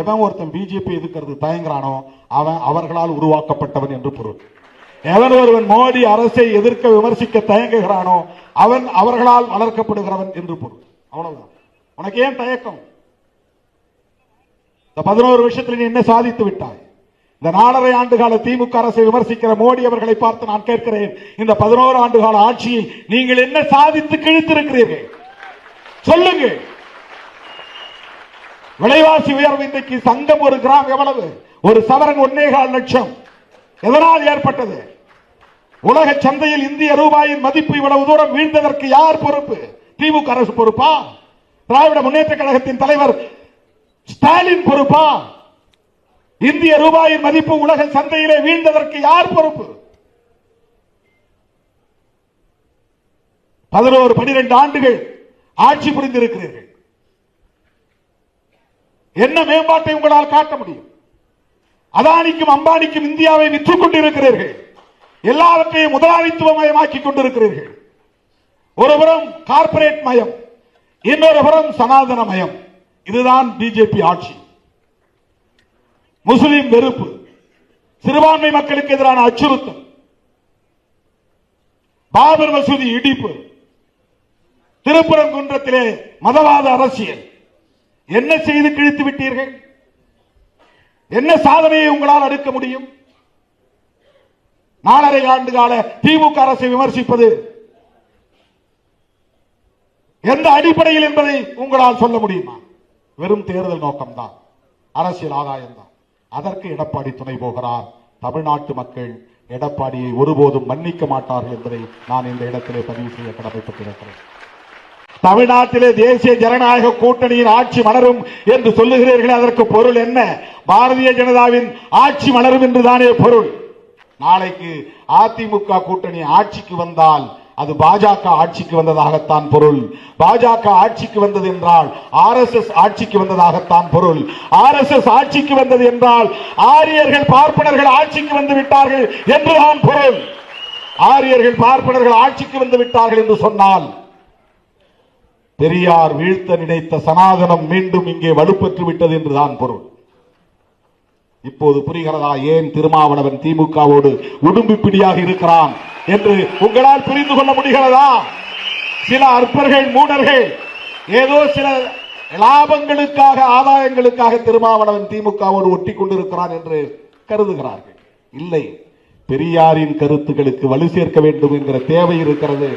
எவன் ஒருத்தன் பிஜேபி எதிர்க்கிறது தயங்குறானோ அவன் அவர்களால் உருவாக்கப்பட்டவன் என்று பொருள். எவன் ஒருவன் மோடி அரசை எதிர்க்க விமர்சிக்க தயங்குகிறானோ அவன் அவர்களால் வளர்க்கப்படுகிறவன் என்று பொருள். அவ்வளவுதான். உனக்கு ஏன் தயக்கம்? இந்த பதினோரு வருஷத்தில் நீ என்ன சாதித்து விட்டாய்? இந்த நாலரை ஆண்டு கால திமுக அரசை விமர்சிக்கிற மோடி அவர்களை பார்த்து நான் கேட்கிறேன். இந்த பதினோரு ஆண்டு கால ஆட்சியில் நீங்கள் என்ன சாதித்து கிழித்திருக்கிறீர்கள்? சொல்லுங்கள். விலைவாசி உயர்வு இன்றைக்கு சங்கம் ஒரு கிராம் எவ்வளவு? ஒரு சவரன் ஒன்னேகால் லட்சம். எதனால் ஏற்பட்டது? உலக சந்தையில் இந்திய ரூபாயின் மதிப்பு இவ்வளவு தூரம் வீழ்ந்ததற்கு யார் பொறுப்பு? திமுக அரசு பொறுப்பா? திராவிட முன்னேற்ற கழகத்தின் தலைவர் ஸ்டாலின் பொறுப்பா? இந்திய ரூபாயின் மதிப்பு உலக சந்தையிலே வீழ்ந்ததற்கு யார் பொறுப்பு? பதினோரு பனிரெண்டு ஆண்டுகள் ஆட்சி புரிந்திருக்கிறீர்கள். என்ன மேம்பாட்டை உங்களால் காட்ட முடியும்? அதானிக்கும் அம்பானிக்கும் இந்தியாவை விற்றுக் கொண்டிருக்கிறீர்கள். எல்லாவற்றையும் முதலாளித்துவ மயமாக்கி கொண்டிருக்கிறீர்கள் ஒருபுறம் கார்ப்பரேட் மயம் இன்னொரு புறம் சனாதன மயம். இதுதான் பிஜேபி ஆட்சி. முஸ்லிம் வெறுப்பு சிறுபான்மை மக்களுக்கு எதிரான அச்சுறுத்தல் பாபர் மசூதி இடிப்பு திருப்பரங்குன்றத்திலே மதவாத அரசியல். என்ன செய்து கிழித்து விட்டீர்கள்? என்ன சாதனையை உங்களால் அடுக்க முடியும்? நாலரை ஆண்டு கால திமுக அரசை விமர்சிப்பது எந்த அடிப்படையில் என்பதை உங்களால் சொல்ல முடியுமா? வெறும் தேர்தல் நோக்கம்தான். அரசியல் ஆதாயம் தான் அதற்கு எடப்பாடி துணை போகிறார். தமிழ்நாட்டு மக்கள் எடப்பாடியை ஒருபோதும் மன்னிக்க மாட்டார்கள் என்பதை நான் இந்த இடத்திலே பதிவு செய்ய கடமைப்பட்டிருக்கிறேன். தமிழ்நாட்டிலே தேசிய ஜனநாயக கூட்டணியின் ஆட்சி மலரும் என்று சொல்லுகிறீர்களே அதற்கு பொருள் என்ன? பாரதிய ஜனதாவின் ஆட்சி மலரும் என்றுதானே பொருள். நாளைக்கு அதிமுக கூட்டணி ஆட்சிக்கு வந்தால் அது பாஜக ஆட்சிக்கு வந்ததாகத்தான் பொருள். பாஜக ஆட்சிக்கு வந்தது என்றால் ஆர் எஸ் எஸ் ஆட்சிக்கு வந்ததாகத்தான் பொருள். ஆர் எஸ் எஸ் ஆட்சிக்கு வந்தது என்றால் ஆரியர்கள் பார்ப்பனர்கள் ஆட்சிக்கு வந்து விட்டார்கள் என்றுதான் பொருள். ஆரியர்கள் பார்ப்பனர்கள் ஆட்சிக்கு வந்து விட்டார்கள் என்று சொன்னால் பெரியார் வீழ்த்த நினைத்த சனாதனம் மீண்டும் இங்கே வலுப்பெற்று விட்டது என்றுதான் பொருள். இப்போது புரிகிறதா? ஏன் திருமாவளவன் திமுகவோடு உடும்பு பிடியாக இருக்கிறான் என்று உங்களால் புரிந்து கொள்ள முடிகிறதா? சில அற்பர்கள் மூடர்கள் ஏதோ சில லாபங்களுக்காக ஆதாயங்களுக்காக திருமாவளவன் திமுகவோடு ஒட்டி கொண்டிருக்கிறான் என்று கருதுகிறார்கள். இல்லை பெரியாரின் கருத்துக்களுக்கு வலு சேர்க்க வேண்டும் என்கிற தேவை இருக்கிறது.